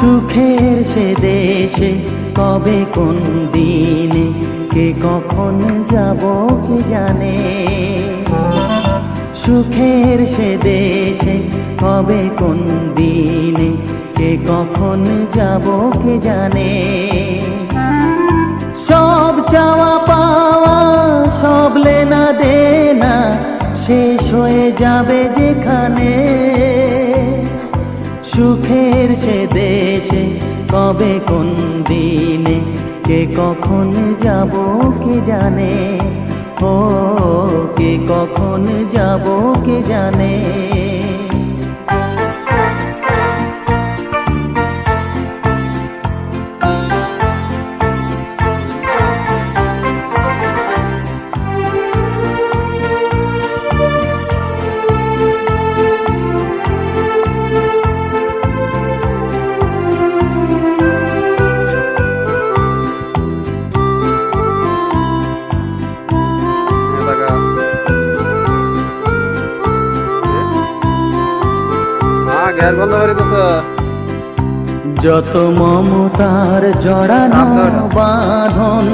সুখের সে দেশে কবে কোন দিনে, কে কখন যাব কে জানে? সুখের সে দেশে কবে কোন দিনে, কে কখন যাব কে জানে? সব চাওয়া পাওয়া, সব লেনা দেনা শেষ হয়ে যাবে যেখানে। সুখের সে দেশে, কবে কোন দিনে, কে কখন যাব কে জানে? ও, কে কখন যাব কে জানে? গ্যাস বন্ধ করে দিছ যত মমতার জড়ানো বাঁধন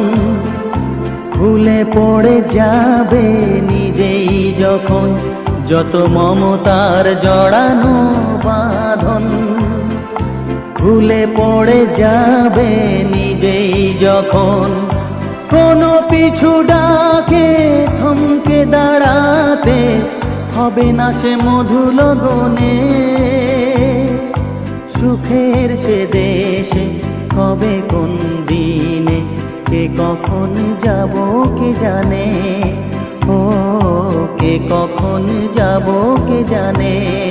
খুলে পড়ে যাবে নিজেই যখন যত মমতার জড়ানো বাঁধন খুলে পড়ে যাবে নিজেই যখন কোনো পিছু ডাকে থমকে দাঁড়াতে হবে না সে মধুল গনে সুখের সে দেশে কবে কোন দিনে? কে কখন যাব, কে জানে? ও, কে কখন যাব, কে জানে?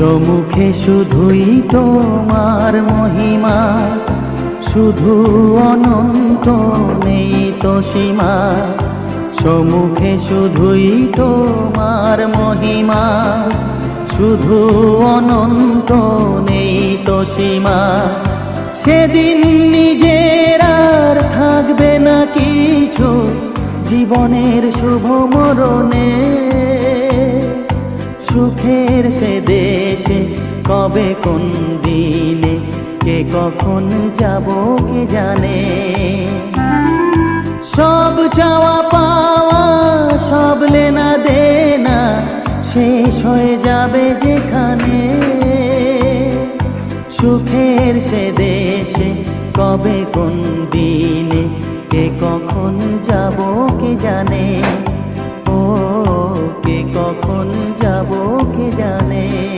সমুখে শুধুই তোমার মহিমা, শুধু অনন্ত নেই তো সীমা। সমুখে শুধুই তোমার মহিমা, শুধু অনন্ত নেই তো সীমা। সেদিন নিজের আর থাকবে না কিছু, জীবনের শুভ মরণে। সুখের সে দেশে কবে কোন দিনে, কে কখন যাব কে জানে? সব চাওয়া পাওয়া, সব লেনা দেনা শেষ হয়ে যাবে যেখানে। সুখের সে দেশে কবে কোন দিনে, কে কখন যাব কে জানে? ও, কে কখন জানে